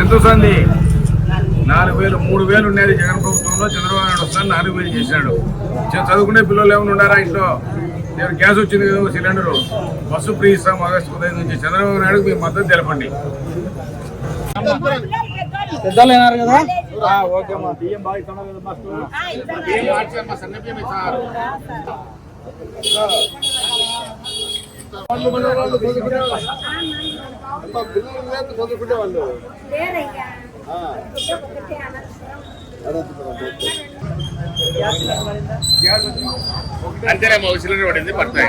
ఎంత వస్తుంది నాలుగు వేలు మూడు వేలు ఉండేది జగన్ ప్రభుత్వంలో. చంద్రబాబు నాయుడు వస్తాను నాలుగు వేలు చేశాడు చదువుకునే పిల్లలు ఏమైనా ఉన్నారా ఇంట్లో? నేను గ్యాస్ వచ్చింది కదా సిలిండరు. బస్సు ఫ్రీ ఇస్తాం ఆగస్టు పదహైదు నుంచి. చంద్రబాబు నాయుడు మీ మద్దతు తెలపండి. పెద్దలు కదా? అయినారు కదా ఆ, ఓకే అమ్మా బియ్యం బాగా ఇస్తున్నారు కదా మాస్టర్ చదువుకునే వాళ్ళు అంతేనేమో సిలిండర్ పడింది పడతాయి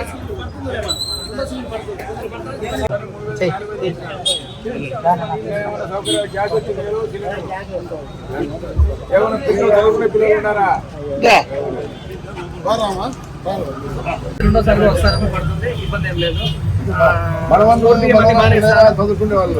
ఏమైనా పిల్లలు చదువుకునే పిల్లలు ఉన్నారా రెండోసారి వస్తారని పడుతుంది ఇబ్బంది ఏం లేదు చదువుకునే వాళ్ళు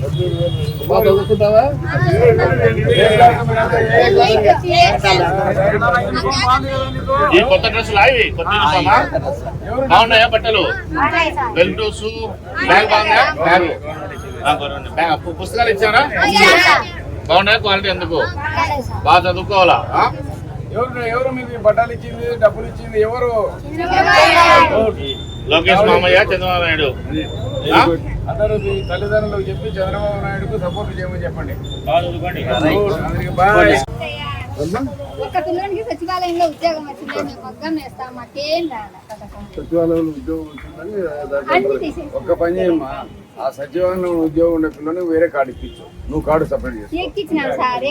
చదువుకుంటావా ఈ కొత్త డ్రెస్సులు అవి కొత్త బాగున్నాయా బట్టలు? Belt shoe bag. బాగుందా బ్యాగ్ పుస్తకాలు ఇచ్చారా? బాగున్నాయా? క్వాలిటీ ఎందుకు? బాగా చదువుకోవాలా? ఎవరు ఎవరు మీకు బట్టలు ఇచ్చింది డబ్బులు ఇచ్చింది ఎవరు? లోకేష్ మామయ్య చంద్రబాబు నాయుడు? అందరూ మీ తల్లిదండ్రులకు చెప్పి చంద్రబాబు నాయుడుకు సపోర్ట్ చేయమని చెప్పండి. బాయ్. ఒక పిల్లలకి సచివాలయంలో ఉద్యోగం వచ్చింది మేము మగ్గం వేస్తాం మాకేం. సచివాలయంలో ఉద్యోగం వచ్చిందని ఒక్క పని ఆ సచివాలయంలో ఉద్యోగం ఉండే పిల్లలు వేరే కార్డు ఇప్పించు. నువ్వు కార్డు సపరేట్ చేసు ఎక్కించినాం సార్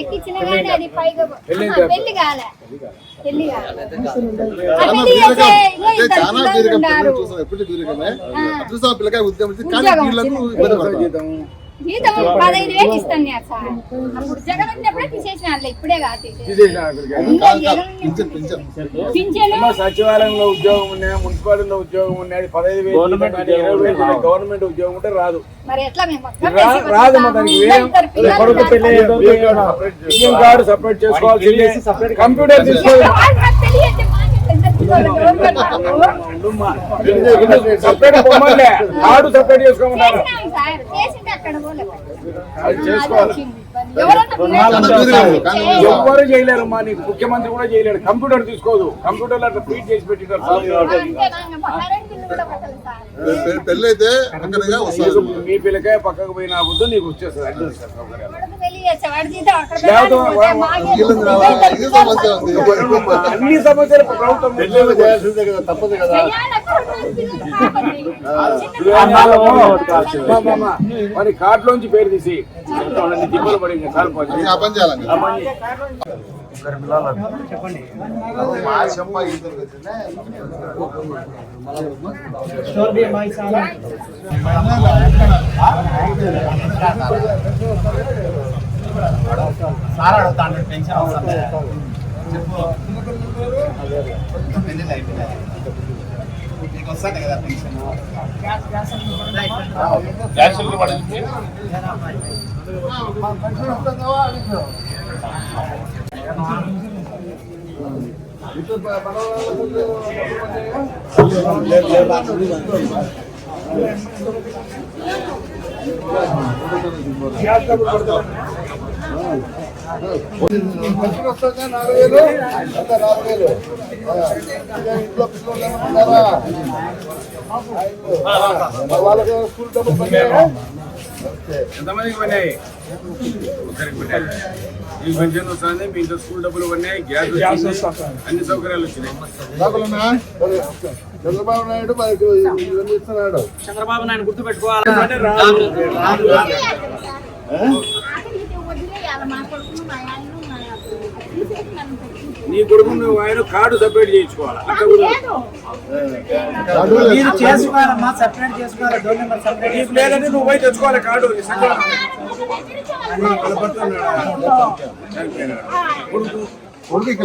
కానీ అది పైగా పెళ్ళి కాలే. పెళ్ళి కాలే. ఉద్యోగం జీతం పదహైదు వేలు ఇస్తాను సార్ అప్పుడు జగన్ తీసేసిన ఇప్పుడే కాదు పింఛన్ సచివాలయంలో ఉద్యోగం ఉన్నాయి మున్సిపాలిటీలో ఉద్యోగం ఉన్నాయి పదహైదు వేలు గవర్నమెంట్ ఉద్యోగం ఉంటే రాదు. మరి ఎట్లా మేము మగ్గం రా- వేసి రాదమ్మా బతుకుతాము? దానికి వేరే? ఇద్దరు పిల్లలు కొడుకు సపరేట్ చేసుకోవాల్సిందే కంప్యూటర్ తీసుకోవాలి వాళ్ళు నాకు తెలియదు, మాకే పెద్ద పిల్లలు గవర్నమెంట్ వాళ్ళు. సపరేట్ పొమ్మలే కార్డు సపరేట్ చేసుకోమన్నారు చేసుకోవాలి. ఎవ్వరు చేయలేరు మా నీకు. ముఖ్యమంత్రి కూడా చేయలేడు. కంప్యూటర్ తీసుకోదు. కంప్యూటర్ అట్లా ఫీడ్ చేసి పెట్టినారు మీ పిల్లకాయ పక్కకు పోయిన బుద్ధు నీకు వచ్చేస్తుంది. అన్ని సమస్యలు ప్రభుత్వం పెళ్ళిళ్ళు చేయాల్సిందే కదా తప్పదు కదా. మరి కార్డులోంచి పేరు తీసి దిబ్బలు పడి. ఇంకా ఆ పని చేయాలి ఆ పని. మా చెమ్మ ఇద్దరు వచ్చిందే. స్టోర్ బియ్యం బాగా ఇస్తారా గ్యాస్ సిలిండర్ పడింది ఇంట్లో పిల్లలు వాళ్ళకి స్కూల్ డబ్బులు? ఎంతమందికి పడినాయి పడ్డాయి ఈ పెన్షన్ వస్తుంది మీ ఇంట్లో స్కూల్ డబ్బులు పడినాయి గ్యాస్ వచ్చింది అన్ని సౌకర్యాలు వచ్చినాయి చంద్రబాబు నాయుడు చంద్రబాబు నాయుడు గుర్తు నీ కొడుకు నువ్వు ఆయన కార్డు సపరేట్ చేయించుకోవాలి? అట్లా కూడా మీరు చేసుకోవాలమ్మా సెపరేట్ చేసుకోవాలి డోర్ నెంబర్ సెపరేట్ నీకు లేదంటే నువ్వు పోయి తెచ్చుకోవాలి కార్డు. కొడుకు. కొడుకు.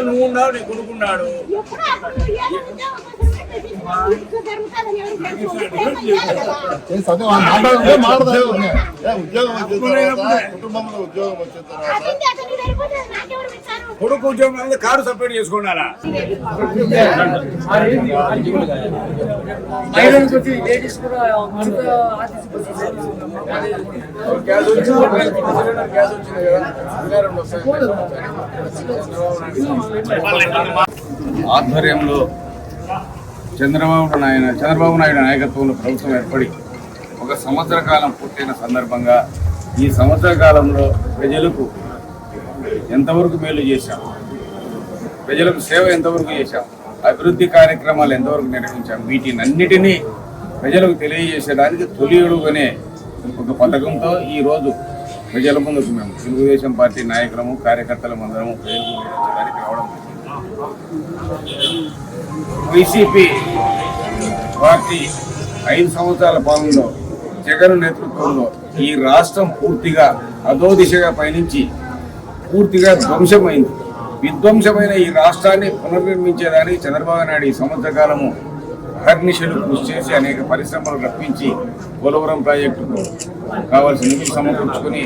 నువ్వు ఉన్నావు నీ కొడుకున్నాడు ఉద్యోగం కుటుంబంలో ఉద్యోగం వచ్చిన తర్వాత కొడుకు ఉద్యోగం కారు సపరేట్ చేసుకున్నారా గ్యాస్ వచ్చింది గ్యాస్ వచ్చింది కదా ఇలా రెండు వస్తాయి. ఆధ్వర్యంలో చంద్రబాబు నాయుడు చంద్రబాబు నాయుడు నాయకత్వంలో ప్రభుత్వం ఏర్పడి ఒక సంవత్సర కాలం పూర్తయిన సందర్భంగా ఈ సంవత్సర కాలంలో ప్రజలకు ఎంతవరకు మేలు చేశాం? ప్రజలకు సేవ ఎంతవరకు చేశాం? అభివృద్ధి కార్యక్రమాలు ఎంతవరకు నిర్వహించాం? వీటినన్నిటినీ ప్రజలకు తెలియజేసేదానికి తొలి అడుగునే ఒక పథకంతో ఈ రోజు ప్రజల ముందుకు మేము తెలుగుదేశం పార్టీ నాయకులము కార్యకర్తలం అందరము ప్రజలకు రావడం జరిగింది. వైసీపీ పార్టీ ఐదు సంవత్సరాల పాలనలో జగన్ నేతృత్వంలో ఈ రాష్ట్రం పూర్తిగా అదో దిశగా పయనించి పూర్తిగా ధ్వంసమైంది. విధ్వంసమైన ఈ రాష్ట్రాన్ని పునర్నిర్మించేదానికి చంద్రబాబు నాయుడు ఈ సంవత్సర కాలము అహర్నిశలు కృషి చేసి అనేక పరిశ్రమలు రప్పించి పోలవరం ప్రాజెక్టుకు కావాల్సిన నిధులు సమకూర్చుకుని